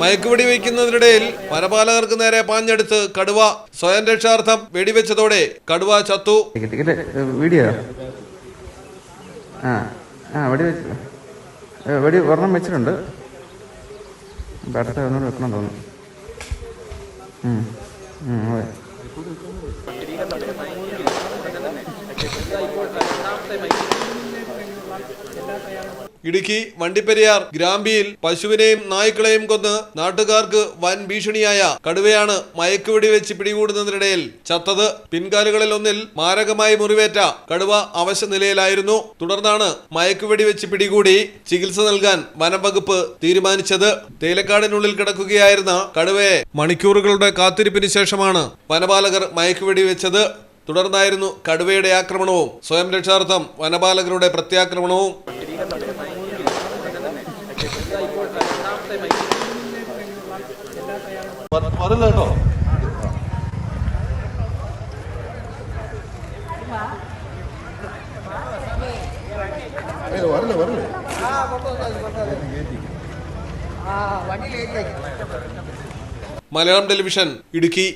മയക്കുവെടി വയ്ക്കുന്നതിനിടയിൽ വനപാലകർക്ക് നേരെ പാഞ്ഞെടുത്ത് കടുവ സ്വയം രക്ഷാർത്ഥം വെടിവെച്ചതോടെ കടുവ ചത്തു. വീഡിയോ ആ ആ വെടി വെച്ചു വെടി ഒരെണ്ണം വെച്ചിട്ടുണ്ട്. അടുത്ത ഒന്നുകൂടെ വെക്കണം തോന്നുന്നു. അതെ. ഇടുക്കി വണ്ടിപ്പെരിയാർ ഗ്രാമ്പിയിൽ പശുവിനെയും നായ്ക്കളെയും കൊന്ന് നാട്ടുകാർക്ക് വൻ ഭീഷണിയായ കടുവയാണ് മയക്കുവെടി വെച്ച് പിടികൂടുന്നതിനിടയിൽ ചത്തത് പിൻകാലുകളിൽ ഒന്നിൽ മാരകമായി മുറിവേറ്റ കടുവ അവശ നിലയിലായിരുന്നു. തുടർന്നാണ് മയക്കുവെടി വെച്ച് പിടികൂടി ചികിത്സ നൽകാൻ വനംവകുപ്പ് തീരുമാനിച്ചത്. തേലക്കാടിനുള്ളിൽ കിടക്കുകയായിരുന്ന കടുവയെ മണിക്കൂറുകളുടെ കാത്തിരിപ്പിന് ശേഷമാണ് വനപാലകർ മയക്കുവെടി വെച്ചത്. തുടർന്നായിരുന്നു കടുവയുടെ ആക്രമണവും. സ്വയം രക്ഷാർത്ഥം വനപാലകരുടെ പ്രത്യാക്രമണവും. കേട്ടോ വരില്ല വരില്ല? മലയാളം ടെലിവിഷൻ ഇടുക്കി.